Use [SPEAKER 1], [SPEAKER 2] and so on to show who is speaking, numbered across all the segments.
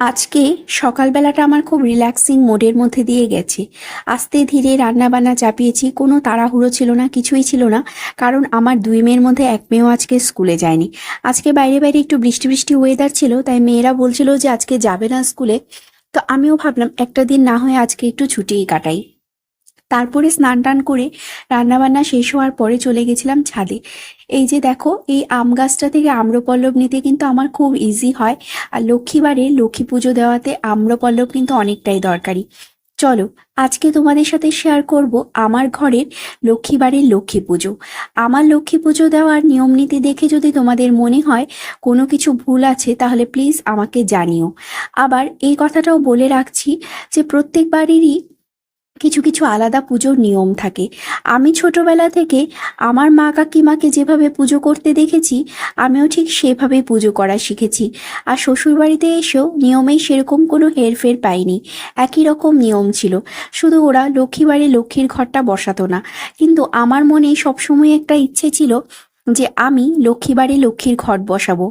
[SPEAKER 1] আজকে সকালবেলাটা আমার খুব রিল্যাক্সিং মোডের মধ্যে দিয়ে গেছে। আস্তে ধীরে রান্নাবান্না চাপিয়েছি, কোনো তাড়াহুড়ো ছিল না, কিছুই ছিল না, কারণ আমার দুই মেয়ের মধ্যে এক মেয়েও আজকে স্কুলে যায়নি। আজকে বাইরে বাইরে একটু বৃষ্টি বৃষ্টি ওয়েদার ছিল, তাই মেয়েরা বলছিল যে আজকে যাবে না স্কুলে। তো আমিও ভাবলাম একটা দিন না হয়ে আজকে একটু ছুটিই কাটাই। তারপরে স্নান টান করে রান্নাবান্না শেষ হওয়ার পরে চলে গেছিলাম ছাদে। এই যে দেখো, এই আম গাছটা থেকে আম্রপল্লব নিতে কিন্তু আমার খুব ইজি হয়। আর লক্ষ্মীবারে লক্ষ্মী পুজো দেওয়াতে আম্রপল্লব কিন্তু অনেকটাই দরকারি। চলো, আজকে তোমাদের সাথে শেয়ার করব আমার ঘরের লক্ষ্মীবারের লক্ষ্মী পুজো। আমার লক্ষ্মী পুজো দেওয়ার নিয়ম নীতি দেখে যদি তোমাদের মনে হয় কোনো কিছু ভুল আছে, তাহলে প্লিজ আমাকে জানিও। আবার এই কথাটাও বলে রাখছি যে প্রত্যেক বাড়িরই কিছু আলাদা পুজোর নিয়ম থাকে। আমি ছোটবেলা থেকে আমার মা কাকিমাকে যেভাবে পুজো করতে দেখেছি, আমিও ঠিক সেভাবে পুজো করা শিখেছি। আর শ্বশুরবাড়িতে এসেও নিয়মে সেরকম কোনো হেরফের পাইনি। একই রকম নিয়ম ছিল। শুধু ওরা লক্ষ্মীবাড়ি লক্ষ্মীর ঘরটা বসাতো না। কিন্তু আমার মনে সবসময় একটা ইচ্ছে ছিল যে আমি লক্ষ্মীবাড়ি লক্ষ্মীর ঘট বসাবো।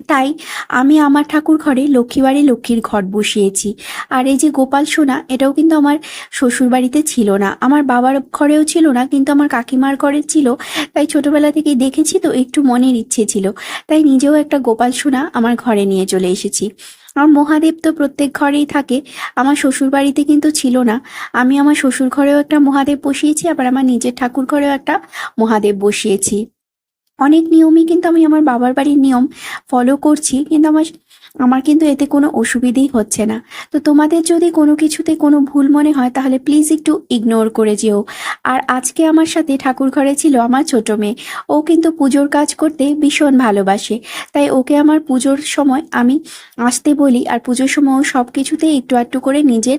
[SPEAKER 1] তাই আমি আমার ঠাকুর ঘরে লক্ষ্মীবাড়ি লক্ষ্মীর ঘট বসিয়েছি। আর এই যে গোপাল সোনা, এটাও কিন্তু আমার শ্বশুর বাড়িতে ছিল না। আমার বাবার ঘরেও ছিল না, কিন্তু আমার কাকিমার ঘরে ছিল। তাই ছোটবেলা থেকেই দেখেছি তো, একটু মনের ইচ্ছে ছিল। তাই নিজেও একটা গোপাল সোনা আমার ঘরে নিয়ে চলে এসেছি। আর মহাদেব তো প্রত্যেক ঘরেই থাকে, আমার শ্বশুর বাড়িতে কিন্তু ছিল না। আমি আমার শ্বশুর ঘরেও একটা মহাদেব বসিয়েছি, আবার আমার নিজের ঠাকুর ঘরেও একটা মহাদেব বসিয়েছি। অনেক নিয়মই কিন্তু আমি আমার বাবার বাড়ির নিয়ম ফলো করছি, কিন্তু আমার আমার কিন্তু এতে কোনো অসুবিধেই হচ্ছে না। তো তোমাদের যদি কোনো কিছুতে কোনো ভুল মনে হয়, তাহলে প্লিজ একটু ইগনোর করে যেও। আর আজকে আমার সাথে ঠাকুর ঘরে ছিল আমার ছোট মেয়ে। ও কিন্তু পুজোর কাজ করতে ভীষণ ভালোবাসে। তাই ওকে আমার পুজোর সময় আমি আসতে বলি, আর পুজোর সময় ও সব কিছুতেই একটু একটু করে নিজের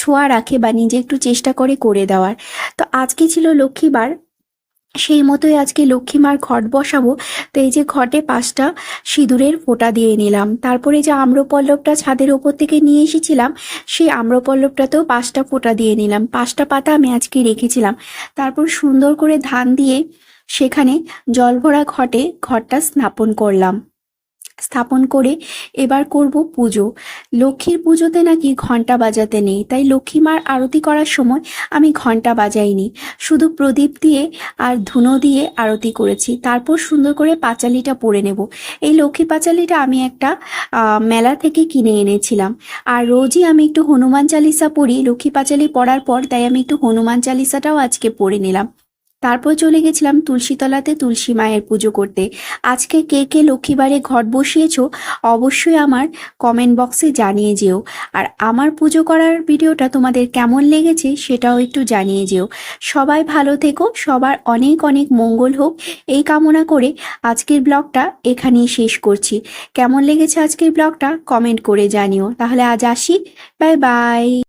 [SPEAKER 1] ছোঁয়া রাখে বা নিজে একটু চেষ্টা করে করে দেওয়ার। তো আজকে ছিল লক্ষ্মীবার সেই মতোই আজকে লক্ষ্মীমার খট বসাবো। তো এই যে খটে পাঁচটা সিঁদুরের ফোঁটা দিয়ে নিলাম। তারপরে যে আম্রপল্লবটা ছাদের ওপর থেকে নিয়ে এসেছিলাম, সেই আম্রপল্লবটাতেও পাঁচটা ফোঁটা দিয়ে নিলাম। পাঁচটা পাতা আমি আজকে রেখেছিলাম। তারপর সুন্দর করে ধান দিয়ে সেখানে জল ভরা ঘটে ঘরটা স্থাপন করলাম। স্থাপন করে এবার করব পুজো। লক্ষ্মীর পুজোতে নাকি ঘণ্টা বাজাতে নেই, তাই লক্ষ্মী মার আরতি করার সময় আমি ঘণ্টা বাজাইনি। শুধু প্রদীপ দিয়ে আর ধুনো দিয়ে আরতি করেছি, তারপর সুন্দর করে পাঁচালিটা পরে নেব। এই লক্ষ্মী পাঁচালিটা আমি একটা মেলা থেকে কিনে এনেছিলাম। আর রোজই আমি একটু হনুমান চালিসা পড়ি। লক্ষ্মী পাঁচালি পড়ার পর তাই আমি একটু হনুমান চালিসাটাও আজকে পড়ে নিলাম। তারপর চলে গেছিলাম তুলসীতলাতে তুলসী মায়ের পুজো করতে। আজকে কে কে লক্ষ্মীবারে ঘট বসিয়েছো, অবশ্যই আমার কমেন্ট বক্সে জানিয়ে যেও। আর আমার পুজো করার ভিডিওটা তোমাদের কেমন লেগেছে সেটাও একটু জানিয়ে যেও। সবাই ভালো থেকো, সবার অনেক অনেক মঙ্গল হোক। এই কামনা করে আজকের ব্লগটা এখানেই শেষ করছি। কেমন লেগেছে আজকের ব্লগটা কমেন্ট করে জানিও। তাহলে আজ আসি বাই বাই